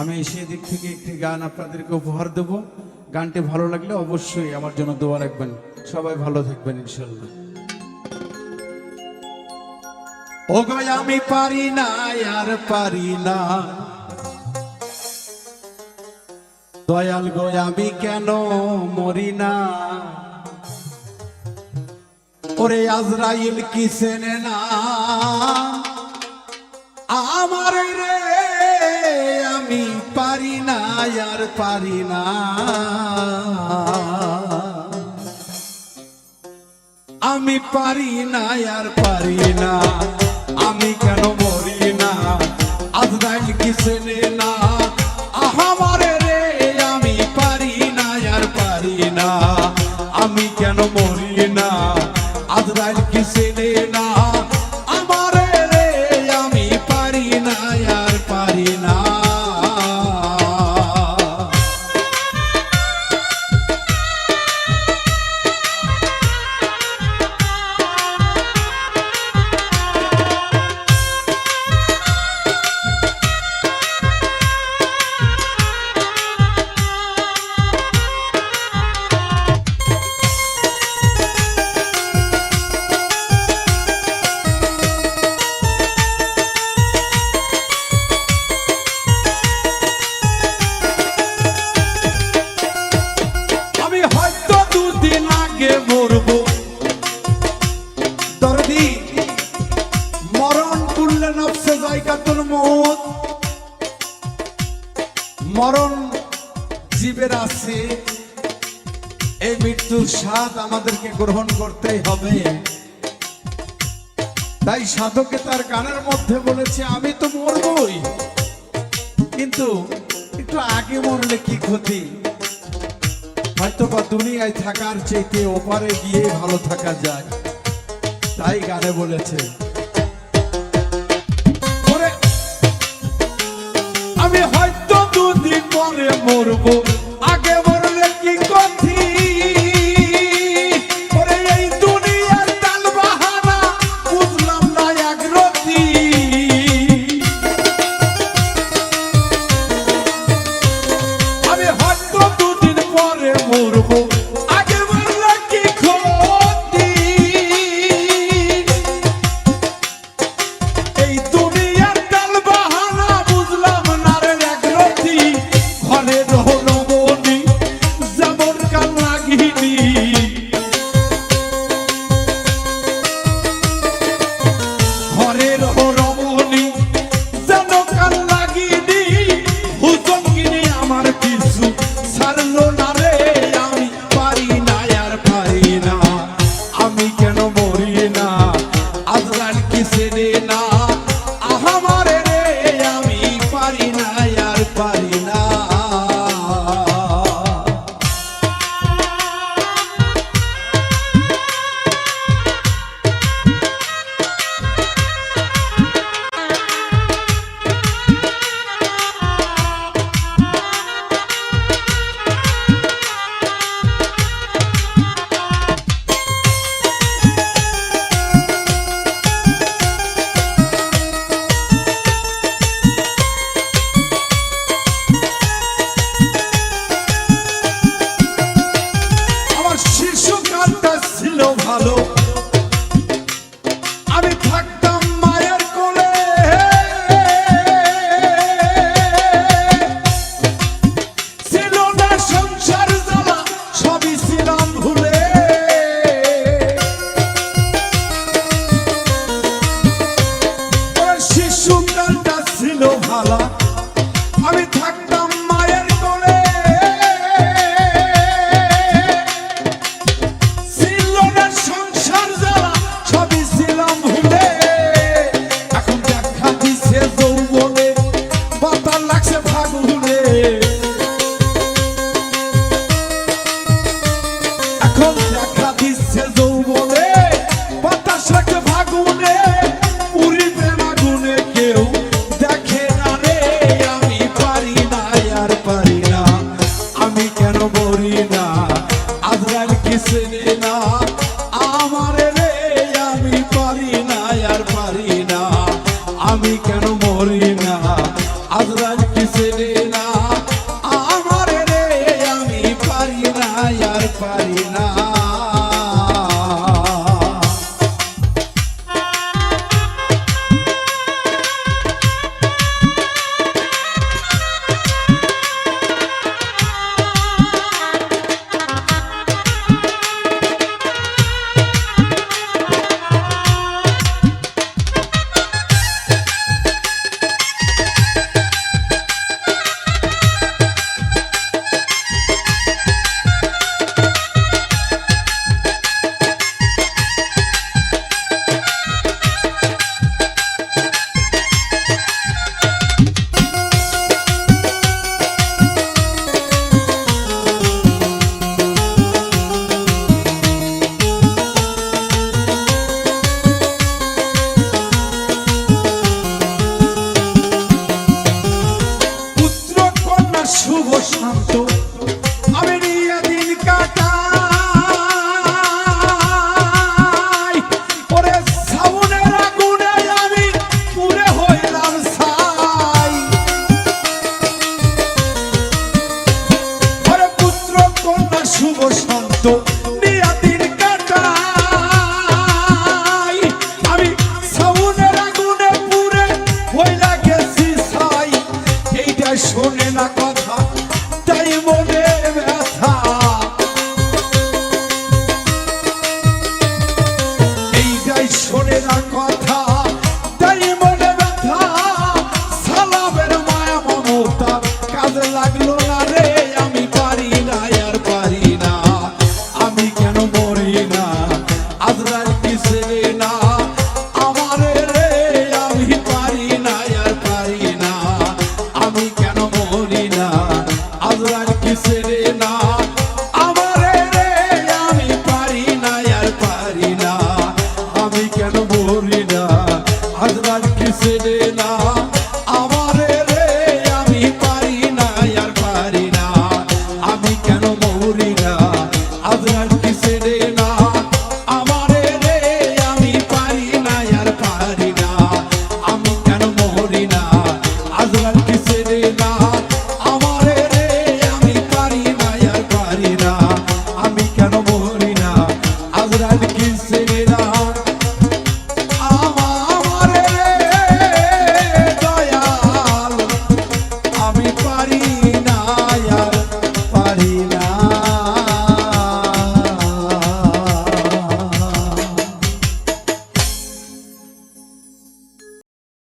আমি সেই দিক থেকে একটি গান আপনাদেরকে উপহার দেব। গানটি ভালো লাগলে অবশ্যই আমার জন্য দোয়া রাখবেন। সবাই ভালো থাকবেন ইনশাল্লাহ ও গো আমি পারি না, আর পারি না। দয়াল গো, আমি কেন মরি না? ওরে আজরাইল কি সেনে না আমার রে আমি পারি না, আর পারি না। আমি পারি না, আর পারি না। আমি কেন মরি না? আজরাইল কি চেনে না আহামারে রে, আমি পারি না, আর পারি না। আমি কেন মরি না? মরণ জীবের আছে। এই মৃত্যুর স্বাদ আমাদেরকে গ্রহণ করতেই হবে। তাই সাধকে তার গানের মধ্যে বলেছে, আমি তো মরবই। কিন্তু একটু আগে মরলে কি ক্ষতি? হয়তো বা দুনিয়ায় থাকার চাইতে ওপারে গিয়ে ভালো থাকা যায়। তাই গানে বলেছে আমি হয়তো পরে মরবো আমি থাকতাম পারি শোনে না